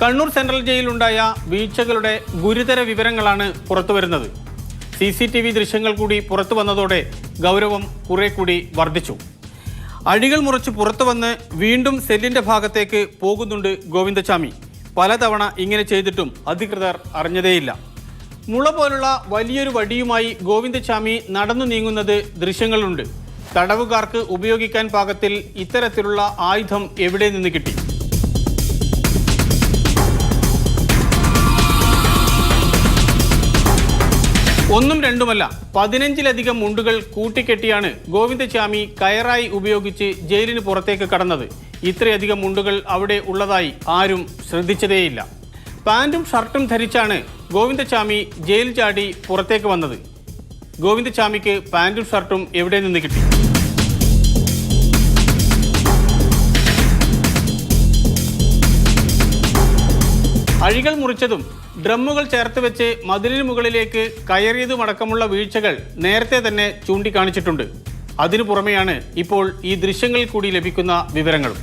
Kannur central ജയിലുണ്ടായ വീഴ്ചകളുടെ ഗുരുതര വിവരങ്ങളാണ് പുറത്തുവരുന്നത്. സി സി ടി വി ദൃശ്യങ്ങൾ കൂടി പുറത്തു വന്നതോടെ ഗൗരവം കുറെ കൂടി വർദ്ധിച്ചു. അഴികൾ മുറിച്ച് പുറത്തു വന്ന് വീണ്ടും സെല്ലിന്റെ ഭാഗത്തേക്ക് പോകുന്നുണ്ട് ഗോവിന്ദചാമി പലതവണ ഇങ്ങനെ ചെയ്തിട്ടും അധികൃതർ അറിഞ്ഞതേയില്ല. മുള പോലുള്ള വലിയൊരു വടിയുമായി ഗോവിന്ദചാമി നടന്നു നീങ്ങുന്നത് ദൃശ്യങ്ങളുണ്ട്. തടവുകാർക്ക് ഉപയോഗിക്കാൻ പാകത്തിൽ ഇത്തരത്തിലുള്ള ആയുധം എവിടെ നിന്ന് കിട്ടി? ഒന്നും രണ്ടുമല്ല പതിനഞ്ചിലധികം മുണ്ടുകൾ കൂട്ടിക്കെട്ടിയാണ് ഗോവിന്ദചാമി കയറായി ഉപയോഗിച്ച് ജയിലിന് പുറത്തേക്ക് കടന്നത്. ഇത്രയധികം മുണ്ടുകൾ അവിടെ ഉള്ളതായി ആരും ശ്രദ്ധിച്ചതേയില്ല. പാന്റും ഷർട്ടും ധരിച്ചാണ് ഗോവിന്ദചാമി ജയിൽ ചാടി പുറത്തേക്ക് വന്നത്. ഗോവിന്ദചാമിക്ക് പാന്റും ഷർട്ടും എവിടെ നിന്ന് കിട്ടി? അഴികൾ മുറിച്ചതും ഡ്രമ്മുകൾ ചേർത്ത് വെച്ച് മതിലിന് മുകളിലേക്ക് കയറിയതുമടക്കമുള്ള വീഴ്ചകൾ നേരത്തെ തന്നെ ചൂണ്ടിക്കാണിച്ചിട്ടുണ്ട്. അതിനു പുറമെയാണ് ഇപ്പോൾ ഈ ദൃശ്യങ്ങളിൽ കൂടി ലഭിക്കുന്ന വിവരങ്ങളും.